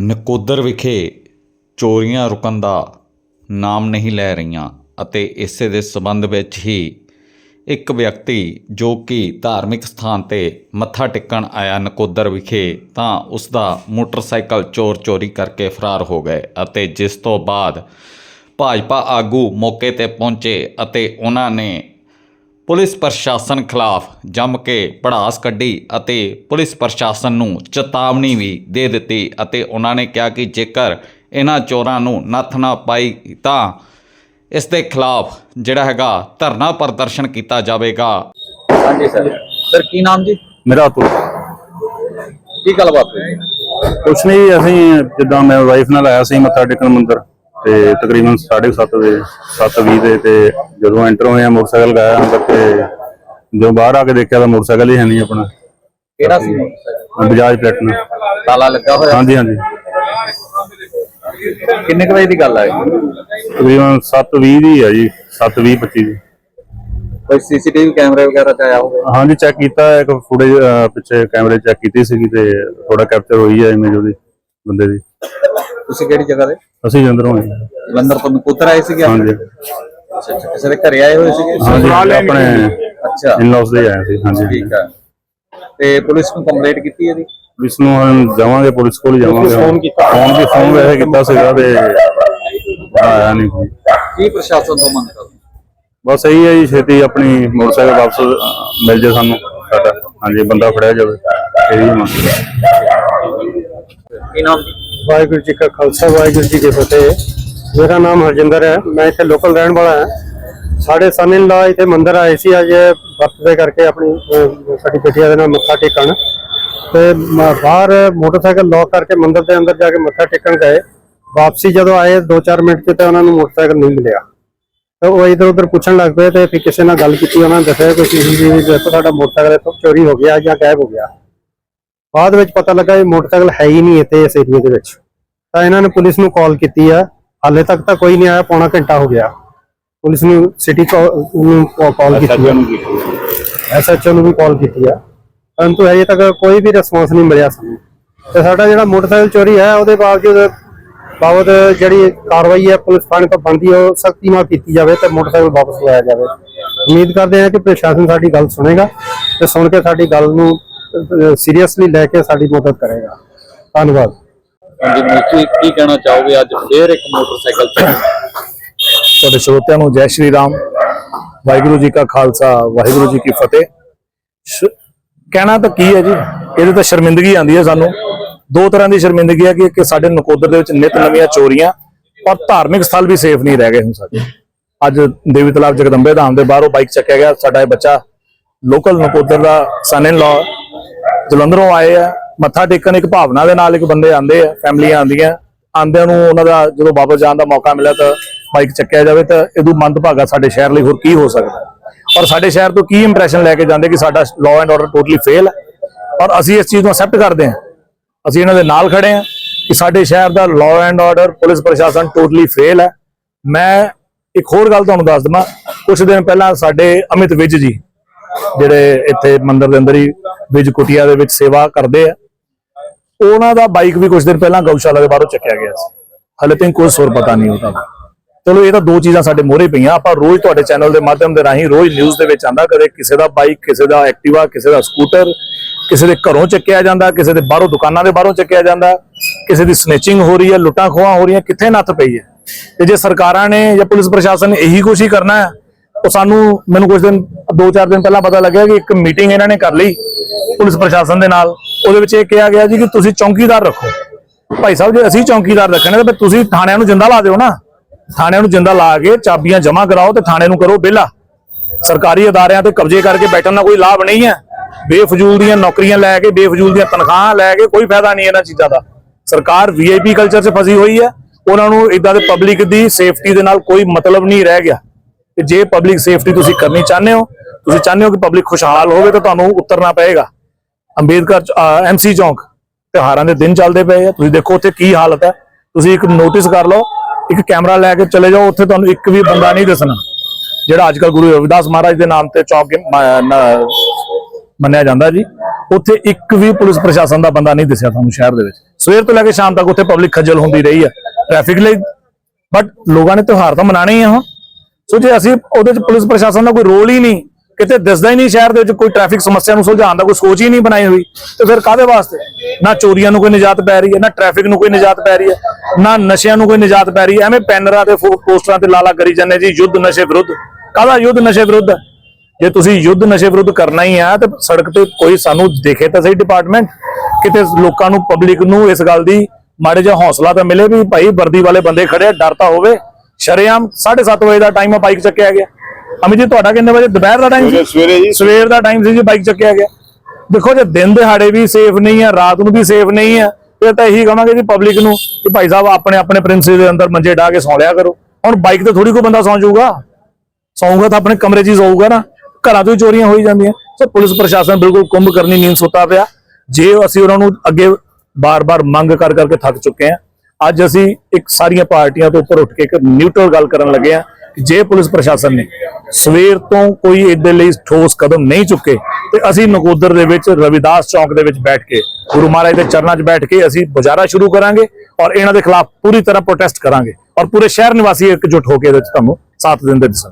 ਨਕੋਦਰ ਵਿਖੇ ਚੋਰੀਆਂ ਰੁਕਣ ਦਾ ਨਾਮ ਨਹੀਂ ਲੈ ਰਹੀਆਂ ਅਤੇ ਇਸੇ ਦੇ ਸਬੰਧ ਵਿੱਚ ਹੀ ਇੱਕ ਵਿਅਕਤੀ ਜੋ ਕਿ ਧਾਰਮਿਕ ਸਥਾਨ ਤੇ ਮੱਥਾ ਟੇਕਣ ਆਇਆ ਨਕੋਦਰ ਵਿਖੇ, ਤਾਂ ਉਸ ਦਾ ਮੋਟਰਸਾਈਕਲ ਚੋਰ ਚੋਰੀ ਕਰਕੇ ਫਰਾਰ ਹੋ ਗਏ ਅਤੇ ਜਿਸ ਤੋਂ ਬਾਅਦ ਭਾਜਪਾ ਆਗੂ ਮੌਕੇ ਤੇ ਪਹੁੰਚੇ ਅਤੇ ਉਹਨਾਂ ਨੇ ਪੁਲਿਸ ਪ੍ਰਸ਼ਾਸਨ ਖਿਲਾਫ ਜੰਮ ਕੇ ਭੜਾਸ ਕੱਢੀ ਅਤੇ ਪੁਲਿਸ ਪ੍ਰਸ਼ਾਸਨ ਨੂੰ ਚੇਤਾਵਨੀ ਵੀ ਦੇ ਦਿੱਤੀ ਅਤੇ ਉਹਨਾਂ ਨੇ ਕਿਹਾ ਕਿ ਜੇਕਰ ਇਹਨਾਂ ਚੋਰਾਂ ਨੂੰ ਨੱਥ ਨਾ ਪਾਈ ਤਾਂ ਇਸ ਦੇ ਖਿਲਾਫ ਜਿਹੜਾ ਹੈਗਾ ਧਰਨਾ ਪ੍ਰਦਰਸ਼ਨ ਕੀਤਾ ਜਾਵੇਗਾ। ਹਾਂਜੀ ਸਰ। ਸਰ ਕੀ ਨਾਮ ਜੀ? ਮੇਰਾ ਅਤੁਲ ਕੀ ਗੱਲਬਾਤ ਹੋਈ? ਕੁਛ ਨਹੀਂ ਅਸੀਂ ਜਿੱਦਾਂ ਮੈਂ ਵਾਈਫ ਨਾਲ ਆਇਆ ਸੀ ਮੱਥਾ ਟੇਕਣ ਮੰਦਰ। ਤੇ ਤਕਰੀਬਨ 7:30 ਵਜੇ 7:20 ਦੇ ਤੇ ਜਦੋਂ ਐਂਟਰ ਹੋਏ ਆ ਮੋਟਰਸਾਈਕਲ ਗਾਇਆ ਅੰਦਰ ਤੇ ਜਦੋਂ ਬਾਹਰ ਆ ਕੇ ਦੇਖਿਆ ਤਾਂ ਮੋਟਰਸਾਈਕਲ ਹੀ ਹੈ ਨਹੀਂ ਆਪਣਾ। ਕਿਹੜਾ ਸੀ ਮੋਟਰਸਾਈਕਲ? ਬਜਾਜ ਪਲੈਟਨ ਤਾਲਾ ਲੱਗਾ ਹੋਇਆ? ਹਾਂਜੀ ਹਾਂਜੀ। ਕਿੰਨੇ ਕੁ ਵਜੇ ਦੀ ਗੱਲ ਹੈ ਤਕਰੀਬਨ 7:20 ਦੀ ਹੈ ਜੀ 7:20 25 ਦੀ। ਕੋਈ ਸੀਸੀਟੀਵੀ ਕੈਮਰੇ ਵਗੈਰਾ ਚ ਆਇਆ ਹੋਵੇ? ਹਾਂਜੀ ਚੈੱਕ ਕੀਤਾ ਇੱਕ ਫੁਟੇਜ ਪਿੱਛੇ ਕੈਮਰੇ ਚੈੱਕ ਕੀਤੀ ਸੀਗੀ ਤੇ ਥੋੜਾ ਕੈਪਚਰ ਹੋਈ ਹੈ ਇਮੇਜ ਉਹਦੀ ਬੰਦੇ ਦੀ। ਤੁਸੀਂ ਕਿਹੜੀ ਜਗ੍ਹਾ ਦੇ? ਅਸੀਂ ਜੰਦਰੋਂ ਹਾਂ ਜੀ। ਜਲੰਧਰ ਤੋਂ ਨਕੋਦਰ ਆਏ ਸੀਗੇ ਹਾਂਜੀ। ਅੱਛਾ ਅੱਛਾ। ਕਿਸੇ ਦੇ ਘਰੇ ਆਏ ਹੋਏ ਸੀਗੇ? ਹਾਂਜੀ ਆਪਣੇ ਅੱਛਾ। ਇਨ-ਲॉज ਦੇ ਆਏ ਸੀ ਹਾਂਜੀ। ਠੀਕ ਹੈ ਤੇ ਪੁਲਿਸ ਨੂੰ ਕੰਪਲੇਂਟ ਕੀਤੀ ਹੈ ਜੀ ਪੁਲਿਸ ਨੂੰ ਹੁਣ ਜਾਵਾਂਗੇ ਪੁਲਿਸ ਕੋਲ ਹੀ ਜਾਵਾਂਗੇ। ਫੋਨ ਕੀਤਾ। ਫੋਨ ਵੀ ਫੋਨ ਵੈਸੇ ਕੀਤਾ ਸੀਗਾ ਤੇ ਆਇਆ ਨਹੀਂ ਕੋਈ। ਕੀ ਪ੍ਰਸ਼ਾਸਨ ਤੋਂ ਮੰਗ ਕਰਦੇ? ਬਸ ਇਹੀ ਹੈ ਜੀ ਛੇਤੀ ਆਪਣੀ ਮੋਟਰਸਾਈਕਲ ਵਾਪਸ ਅਹ, ਮਿਲ ਜੇ ਸਾਨੂੰ। ਸਾਡਾ ਹਾਂਜੀ ਬੰਦਾ ਫੜਿਆ ਜਾਵੇ ਇਹੀ ਮੰਗ ਹੈ। ਕੀ ਨਾਮ ਜੀ? ਵਾਹਿਗੁਰੂ ਜੀ ਕਾ ਖਾਲਸਾ, ਵਾਹਿਗੁਰੂ ਜੀ ਕੀ ਫਤਿਹ। ਮੇਰਾ ਨਾਮ ਹਰਜਿੰਦਰ ਹੈ, ਮੈਂ ਇੱਥੇ ਲੋਕਲ ਰਹਿਣ ਵਾਲਾ ਹਾਂ। ਸਾਡੇ ਸਨ ਲਾ ਇੱਥੇ ਮੰਦਿਰ ਆਏ ਸੀ, ਅੱਜ ਵਕਤ ਕਰਕੇ ਆਪਣੀ ਸਾਡੀ ਬੇਟੀਆਂ ਦੇ ਨਾਲ ਮੱਥਾ ਟੇਕਣ। ਤੇ ਬਾਹਰ ਮੋਟਰਸਾਈਕਲ ਲੌਕ ਕਰਕੇ ਮੰਦਿਰ ਦੇ ਅੰਦਰ ਜਾ ਕੇ ਮੱਥਾ ਟੇਕਣ ਗਏ। ਵਾਪਸੀ ਜਦੋਂ ਆਏ 2-4 ਮਿੰਟ 'ਚ ਤਾਂ ਉਹਨਾਂ ਨੂੰ ਮੋਟਰਸਾਈਕਲ ਨਹੀਂ ਮਿਲਿਆ। ਤਾਂ ਉਹ ਇਧਰ ਉਧਰ ਪੁੱਛਣ ਲੱਗ ਪਏ ਤੇ ਫਿਰ ਕਿਸੇ ਨਾਲ ਗੱਲ ਕੀਤੀ, ਉਹਨਾਂ ਨੇ ਦੱਸਿਆ ਕਿ ਸੀਸੀਟੀਵੀ ਦੇਖੋ ਸਾਡਾ ਮੋਟਰਸਾਈਕਲ ਇੱਥੋਂ ਚੋਰੀ ਹੋ ਗਿਆ ਜਾਂ ਗਾਇਬ ਹੋ ਗਿਆ। ਬਾਅਦ ਵਿੱਚ ਪਤਾ ਲੱਗਾ ਇਹ ਮੋਟਰਸਾਈਕਲ ਹੈ ਹੀ ਨਹੀਂ ਇੱਥੇ ਇਸ ਏਰੀਏ ਦੇ ਵਿੱਚ। ਤਾਂ ਇਹਨਾਂ ਨੇ ਪੁਲਿਸ ਨੂੰ ਕਾਲ ਕੀਤੀ ਆ। ਹਾਲੇ ਤੱਕ ਤਾਂ ਕੋਈ ਨਹੀਂ ਆਇਆ ਪੌਣਾ ਘੰਟਾ ਹੋ ਗਿਆ। ਪੁਲਿਸ ਨੂੰ ਸਿਟੀ ਨੂੰ ਕਾਲ ਕੀਤੀ ਆ। ਐਸਐਚਓ ਨੂੰ ਵੀ ਕਾਲ ਕੀਤੀ ਆ। ਪਰੰਤੂ ਹਜੇ ਤੱਕ ਕੋਈ ਵੀ ਰਿਸਪੌਂਸ ਨਹੀਂ ਮਿਲਿਆ ਸਾਨੂੰ। ਤੇ ਸਾਡਾ ਜਿਹੜਾ ਮੋਟਰਸਾਈਕਲ ਚੋਰੀ ਹੈ ਉਹਦੇ ਬਾਵਜੂਦ ਬਾਬਤ ਜਿਹੜੀ ਕਾਰਵਾਈ ਹੈ ਪੁਲਿਸ ਥਾਣੇ ਤੋਂ ਬਣਦੀ ਹੈ ਉਹ ਸਖਤੀ ਨਾਲ ਕੀਤੀ ਜਾਵੇ ਤੇ ਮੋਟਰਸਾਈਕਲ ਵਾਪਸ ਲਵਾਇਆ ਜਾਵੇ। ਉਮੀਦ ਕਰਦੇ ਹਾਂ ਕਿ ਪ੍ਰਸ਼ਾਸਨ ਸਾਡੀ ਗੱਲ ਸੁਣੇਗਾ ਤੇ ਸੁਣ ਕੇ ਸਾਡੀ ਗੱਲ ਨੂੰ ਸੀਰੀਅਸਲੀ ਲੈ ਕੇ ਸਾਡੀ ਮਦਦ ਕਰੇਗਾ। ਧੰਨਵਾਦ। ਹਾਂਜੀ ਮਿਸਟਰ ਕੀ ਕਹਿਣਾ ਚਾਹੋਗੇ? ਅੱਜ ਫੇਰ ਇੱਕ ਮੋਟਰਸਾਈਕਲ ਤੁਹਾਡੇ ਸਰੋਤਿਆਂ ਨੂੰ ਜੈ ਸ਼੍ਰੀ ਰਾਮ। ਵਾਹਿਗੁਰੂ ਜੀ ਕਾ ਖਾਲਸਾ ਵਾਹਿਗੁਰੂ ਜੀ ਕੀ ਫਤਿਹ। ਕਹਿਣਾ ਤਾਂ ਕੀ ਹੈ ਜੀ? ਇਹਦੇ ਤਾਂ ਸ਼ਰਮਿੰਦਗੀ ਆਉਂਦੀ ਹੈ ਸਾਨੂੰ। ਦੋ ਤਰ੍ਹਾਂ ਦੀ ਸ਼ਰਮਿੰਦਗੀ ਹੈ ਕਿ ਕਿ ਸਾਡੇ ਨਕੋਦਰ ਦੇ ਵਿੱਚ ਨਿਤ ਨਵੀਆਂ ਚੋਰੀਆਂ ਔਰ ਧਾਰਮਿਕ ਸਥਲ ਵੀ ਸੇਫ ਨਹੀਂ ਰਹਿ ਗਏ ਹੁਣ ਸਾਡੇ। ਅੱਜ ਦੇਵੀ ਤਲਾਬ ਜਗਦੰਬੇ ਧਾਮ ਦੇ ਬਾਹਰੋਂ ਬਾਈਕ ਚੱਕਿਆ ਗਿਆ। ਸਾਡਾ ਇਹ ਬੱਚਾ ਲੋਕਲ ਨਕੋਦਰ ਦਾ ਸਨ ਇਨ ਲਾ ਜਲੰਧਰੋਂ ਆਏ ਆ, ਮੱਥਾ ਟੇਕਣ ਇੱਕ ਭਾਵਨਾ ਦੇ ਨਾਲ ਇੱਕ ਬੰਦੇ ਆਂਦੇ ਆ ਫੈਮਲੀਆਂ ਆਂਦੀਆਂ ਆਂਦਿਆਂ ਨੂੰ ਉਹਨਾਂ ਦਾ ਜਦੋਂ ਵਾਪਸ ਜਾਣ ਦਾ ਮੌਕਾ ਮਿਲਿਆ ਤਾਂ ਬਾਈਕ ਚੱਕਿਆ ਜਾਵੇ ਤਾਂ ਇਹਦੂ ਮੰਦਭਾਗਾ ਸਾਡੇ ਸ਼ਹਿਰ ਲਈ ਹੋਰ ਕੀ ਹੋ ਸਕਦਾ ਔਰ ਸਾਡੇ ਸ਼ਹਿਰ ਤੋਂ ਕੀ ਇੰਪ੍ਰੈਸ਼ਨ ਲੈ ਕੇ ਜਾਂਦੇ ਕਿ ਸਾਡਾ law and order totally fail ਹੈ? ਔਰ ਅਸੀਂ ਇਸ ਚੀਜ਼ ਨੂੰ ਅਸੈਪਟ ਕਰਦੇ ਹਾਂ। ਅਸੀਂ ਇਹਨਾਂ ਦੇ ਨਾਲ ਖੜੇ ਹਾਂ ਕਿ ਸਾਡੇ ਸ਼ਹਿਰ ਦਾ ਲਾਅ ਐਂਡ ਆਰਡਰ ਪੁਲਿਸ ਪ੍ਰਸ਼ਾਸਨ ਟੋਟਲੀ ਫੇਲ ਹੈ। ਮੈਂ ਇੱਕ ਹੋਰ ਗੱਲ ਤੁਹਾਨੂੰ ਦੱਸ ਦਵਾਂ। ਕੁਝ ਦਿਨ ਪਹਿਲਾਂ ਸਾਡੇ ਅਮਿਤ ਵਿਜ ਜੀ ਜਿਹੜੇ ਇੱਥੇ ਮੰਦਿਰ ਦੇ ਅੰਦਰ ਹੀ ਵਿਜ ਕੁਟਿਆ ਦੇ ਵਿੱਚ ਸੇਵਾ ਕਰਦੇ ਆ, ਉਹਨਾਂ ਦਾ ਬਾਈਕ ਵੀ ਕੁਝ ਦਿਨ ਪਹਿਲਾਂ ਗਊਸ਼ਾਲਾ ਦੇ ਬਾਹਰੋਂ ਚੱਕਿਆ ਗਿਆ ਸੀ। ਹਲੇ ਤੱਕ ਕੋਈ ਸੁਰ ਪਤਾ ਨਹੀਂ ਉਹਦਾ। ਚਲੋ, ਇਹ ਤਾਂ ਦੋ ਚੀਜ਼ਾਂ ਸਾਡੇ ਮੋਹਰੇ ਪਈਆਂ। ਆਪਾਂ ਰੋਜ਼ ਤੁਹਾਡੇ ਚੈਨਲ ਦੇ ਮਾਧਿਅਮ ਦੇ ਰਾਹੀਂ ਰੋਜ਼ ਨਿਊਜ਼ ਦੇ ਵਿੱਚ ਆਂਦਾ ਕਦੇ ਕਿਸੇ ਦਾ ਬਾਈਕ ਕਿਸੇ ਦਾ ਐਕਟਿਵਾ ਕਿਸੇ ਦਾ ਸਕੂਟਰ ਕਿਸੇ ਦੇ ਘਰੋਂ ਚੱਕਿਆ ਜਾਂਦਾ, ਕਿਸੇ ਦੇ ਬਾਹਰੋਂ ਦੁਕਾਨਾਂ ਦੇ ਬਾਹਰੋਂ ਚੱਕਿਆ ਜਾਂਦਾ, ਕਿਸੇ ਦੀ ਸਨੇਚਿੰਗ ਹੋ ਰਹੀ ਹੈ ਲੁੱਟਾਂ ਖੋਹਾਂ ਹੋ ਰਹੀਆਂ, ਕਿੱਥੇ ਨੱਥ ਪਈ ਹੈ? ਤੇ ਜੇ ਸਰਕਾਰਾਂ ਨੇ ਜਾਂ ਪੁਲਿਸ ਪ੍ਰਸ਼ਾਸਨ ਨੇ ਇਹੀ ਕੁਛ ਹੀ ਕਰਨਾ ਹੈ ਉਹ ਸਾਨੂੰ ਮੈਨੂੰ ਕੁਝ ਦਿਨ ਦੋ ਚਾਰ ਦਿਨ ਪਹਿਲਾਂ ਪਤਾ ਲੱਗਿਆ ਕਿ ਇੱਕ ਮੀਟਿੰਗ ਇਹਨਾਂ ਨੇ ਕਰ ਲਈ ਪੁਲਿਸ ਪ੍ਰਸ਼ਾਸਨ ਦੇ ਨਾਲ। ਉਹਦੇ ਵਿੱਚ ਇਹ ਕਿਹਾ ਗਿਆ ਜੀ ਕਿ ਤੁਸੀਂ ਚੌਕੀਦਾਰ ਰੱਖੋ। ਭਾਈ ਸਾਹਿਬ, ਜੇ ਅਸੀਂ ਚੌਕੀਦਾਰ ਰੱਖਣੇ ਤਾਂ ਤੁਸੀਂ ਥਾਣਿਆਂ ਨੂੰ ਜਿੰਦਾ ਲਾ ਦਿਓ ਨਾ। ਥਾਣਿਆਂ ਨੂੰ ਜਿੰਦਾ ਲਾ ਕੇ ਚਾਬੀਆਂ ਜਮ੍ਹਾਂ ਕਰਾਓ ਤੇ ਥਾਣੇ ਨੂੰ ਕਰੋ ਵਿਹਲਾ। ਸਰਕਾਰੀ ਅਦਾਰਿਆਂ ਤੇ ਕਬਜ਼ੇ ਕਰਕੇ ਬੈਠਣ ਦਾ ਕੋਈ ਲਾਭ ਨਹੀਂ ਹੈ। ਬੇਫਜ਼ੂਲ ਦੀਆਂ ਨੌਕਰੀਆਂ ਲੈ ਕੇ, ਬੇਫਜ਼ੂਲ ਦੀਆਂ ਤਨਖਾਹਾਂ ਲੈ ਕੇ ਕੋਈ ਫਾਇਦਾ ਨਹੀਂ ਇਹਨਾਂ ਚੀਜ਼ਾਂ ਦਾ। ਸਰਕਾਰ ਵੀਆਈਪੀ ਕਲਚਰ 'ਚ ਫਸੀ ਹੋਈ ਹੈ। ਉਹਨਾਂ ਨੂੰ ਇਦਾਂ ਦੇ ਪਬਲਿਕ ਦੀ ਸੇਫਟੀ ਦੇ ਨਾਲ ਕੋਈ ਮਤਲਬ ਨਹੀਂ ਰਹਿ ਗਿਆ। ਤੇ ਜੇ ਪਬਲਿਕ ਸੇਫਟੀ ਤੁਸੀਂ ਕਰਨੀ ਚਾਹੁੰਦੇ ਹੋ, ਤੁਸੀਂ ਚਾਹੁੰਦੇ ਹੋ ਕਿ ਪਬਲਿਕ ਖੁਸ਼ਹਾਲ ਹੋਵੇ ਤਾਂ ਤੁਹਾਨੂੰ ਉਤਰਨਾ ਪਏਗਾ। ਅੰਬੇਦਕਰ ਐਮਸੀ ਚੌਂਕ, ਤਿਉਹਾਰਾਂ ਦੇ ਦਿਨ ਚੱਲਦੇ ਪਏ ਆ। ਤੁਸੀਂ ਦੇਖੋ ਉੱਥੇ ਕੀ ਹਾਲਤ ਹੈ। ਤੁਸੀਂ ਇੱਕ ਨੋਟਿਸ ਕਰ ਲਓ, ਇੱਕ ਕੈਮਰਾ ਲੈ ਕੇ ਚਲੇ ਜਾਓ, ਉੱਥੇ ਤੁਹਾਨੂੰ ਇੱਕ ਵੀ ਬੰਦਾ ਨਹੀਂ ਦਿਸਣਾ। ਜਿਹੜਾ ਅੱਜ ਕੱਲ ਗੁਰੂ ਰਵਿਦਾਸ ਮਹਾਰਾਜ ਦੇ ਨਾਮ ਤੇ ਚੌਂਕ ਮੰਨਿਆ ਜਾਂਦਾ ਜੀ, ਉੱਥੇ ਇੱਕ ਵੀ ਪੁਲਿਸ ਪ੍ਰਸ਼ਾਸਨ ਦਾ ਬੰਦਾ ਨਹੀਂ ਦਿਸਿਆ ਤੁਹਾਨੂੰ ਸ਼ਹਿਰ ਦੇ ਵਿੱਚ। ਸਵੇਰ ਤੋਂ ਲੈ ਕੇ ਸ਼ਾਮ ਤੱਕ ਉੱਥੇ ਪਬਲਿਕ ਖੱਜਲ ਹੁੰਦੀ ਰਹੀ ਹੈ। ਟ੍ਰੈਫਿਕ ਲਈ ਬਟ ਲੋਕਾਂ ਨੇ ਤਿਉਹਾਰ ਤਾਂ ਮਨਾਣੇ ਹੀ ਆ ਹੁਣ। ਸੋ ਜੇ ਅਸੀਂ ਉਹਦੇ ਚ ਪੁਲਿਸ ਪ੍ਰਸ਼ਾਸਨ ਦਾ ਕੋਈ ਰੋਲ ਹੀ ਨਹੀਂ, ਕਿਤੇ ਦਿਸਦਾ ਹੀ ਨਹੀਂ ਸ਼ਹਿਰ ਦੇ ਵਿੱਚ ਕੋਈ ਟ੍ਰੈਫਿਕ ਸਮੱਸਿਆ ਨੂੰ ਸੁਲਝਾਉਣ ਦਾ, ਕੋਈ ਸੋਚ ਹੀ ਨਹੀਂ ਬਣਾਈ ਹੋਈ, ਤੇ ਫਿਰ ਕਾਦੇ ਵਾਸਤੇ? ਨਾ ਚੋਰੀਆਂ ਨੂੰ ਕੋਈ ਨਿਜਾਤ ਪੈ ਰਹੀ ਹੈ, ਨਾ ਟ੍ਰੈਫਿਕ ਨੂੰ ਕੋਈ ਨਿਜਾਤ ਪੈ ਰਹੀ ਹੈ, ਨਾ ਨਸ਼ਿਆਂ ਨੂੰ ਕੋਈ ਨਿਜਾਤ ਪੈ ਰਹੀ ਹੈ, ਐਵੇਂ ਪੈਨਰਾਂ ਤੇ ਪੋਸਟਰਾਂ ਤੇ ਲਾਲਾ ਕਰੀ ਜਾਂਦੇ ਜੀ, ਯੁੱਧ ਨਸ਼ੇ ਵਿਰੁੱਧ। ਕਾਹਦਾ ਯੁੱਧ ਨਸ਼ੇ ਵਿਰੁੱਧ? ਜੇ ਤੁਸੀਂ ਯੁੱਧ ਨਸ਼ੇ ਵਿਰੁੱਧ ਕਰਨਾ ਹੀ ਆ ਤੇ ਸੜਕ ਤੇ ਕੋਈ ਸਾਨੂੰ ਦੇਖੇ ਤਾਂ ਸਹੀ ਡਿਪਾਰਟਮੈਂਟ ਕਿਤੇ ਲੋਕਾਂ ਨੂੰ ਪਬਲਿਕ ਨੂੰ ਇਸ ਗੱਲ ਦੀ ਮਾੜੇ ਜਿਹਾ ਹੌਸਲਾ ਤਾਂ ਮਿਲੇ ਵੀ ਭਾਈ ਵਰਦੀ ਵਾਲੇ ਬੰਦੇ ਖੜੇ ਡਰ ਤਾਂ ਹੋਵੇ। ਸ਼ਰੇਆਮ 7:30 ਵਜੇ ਦਾ ਟਾਈਮ ਆ ਬਾਈਕ ਚੱਕਿਆ ਗਿਆ। ਅਮਿਤ ਜੀ ਤੁਹਾਡਾ ਕਿੰਨੇ ਵਜੇ? ਦੁਪਹਿਰ ਦਾ ਟਾਈਮ ਸੀ? ਸਵੇਰੇ ਜੀ। ਸਵੇਰ ਦਾ ਟਾਈਮ ਸੀ ਜੀ ਬਾਈਕ ਚੱਕਿਆ ਗਿਆ। ਦੇਖੋ ਜੇ ਦਿਨ ਦਿਹਾੜੇ ਵੀ ਸੇਫ ਨਹੀਂ ਆ ਰਾਤ ਨੂੰ ਵੀ ਸੇਫ ਨਹੀਂ ਆ ਫਿਰ ਤਾਂ ਇਹੀ ਕਹਾਂਗੇ ਜੀ ਪਬਲਿਕ ਨੂੰ ਕਿ ਭਾਈ ਸਾਹਿਬ ਆਪਣੇ ਆਪਣੇ ਪ੍ਰਿੰਸਿਸ ਦੇ ਅੰਦਰ ਮੰਜੇ ਢਾ ਕੇ ਸੌਂ ਲਿਆ ਕਰੋ। ਹੁਣ ਬਾਈਕ ਤੇ ਥੋੜੀ ਕੋਈ ਬੰਦਾ ਸੌਂ ਜਾਊਗਾ। ਸੌਂਗਾ ਤਾਂ ਆਪਣੇ ਕਮਰੇ 'ਚ ਹੀ ਸੌਊਗਾ ਨਾ। ਘਰਾਂ ਤੋਂ ਹੀ ਚੋਰੀਆਂ ਹੋਈ ਜਾਂਦੀਆਂ। ਸੋ ਪੁਲਿਸ ਪ੍ਰਸ਼ਾਸਨ ਬਿਲਕੁਲ ਕੁੰਭ ਕਰਨੀ ਨੀਂਦ ਸੁੱਤਾ ਪਿਆ। ਜੇ ਅਸੀਂ ਉਹਨਾਂ ਨੂੰ ਅੱਗੇ ਬਾਰ-ਬਾਰ ਮੰਗ ਕਰ ਕਰਕੇ ਥੱਕ ਚੁੱਕੇ ਹਾਂ ਅੱਜ ਅਸੀਂ ਇੱਕ ਸਾਰੀਆਂ ਪਾਰਟੀਆਂ ਤੋਂ ਉੱਪਰ ਉੱਠ ਕੇ ਇੱਕ ਨਿਊਟਰਲ ਗੱਲ ਕਰਨ ਲੱਗੇ ਹਾਂ ਜੇ ਪੁਲਿਸ ਪ੍ਰਸ਼ਾਸਨ ਨੇ ਸਵੇਰ ਤੋਂ ਕੋਈ ਇਹਦੇ ਲਈ ਠੋਸ ਕਦਮ ਨਹੀਂ ਚੁੱਕੇ ਤੇ ਅਸੀਂ ਨਕੋਦਰ ਦੇ ਵਿੱਚ, ਰਵਿਦਾਸ ਚੌਕ ਦੇ ਵਿੱਚ ਬੈਠ ਕੇ, ਗੁਰੂ ਮਹਾਰਾਜ ਦੇ ਚਰਨਾਂ 'ਚ ਬੈਠ ਕੇ ਅਸੀਂ ਮੁਜ਼ਾਹਰਾ ਸ਼ੁਰੂ ਕਰਾਂਗੇ ਔਰ ਇਹਨਾਂ ਦੇ ਖਿਲਾਫ ਪੂਰੀ ਤਰ੍ਹਾਂ ਪ੍ਰੋਟੈਸਟ ਕਰਾਂਗੇ ਔਰ ਪੂਰੇ ਸ਼ਹਿਰ ਨਿਵਾਸੀ ਇਕਜੁੱਟ ਹੋ ਕੇ ਇਹਦੇ 'ਚ ਤੁਹਾਨੂੰ ਸਾਥ ਦਿੰਦੇ ਦਿਸਣ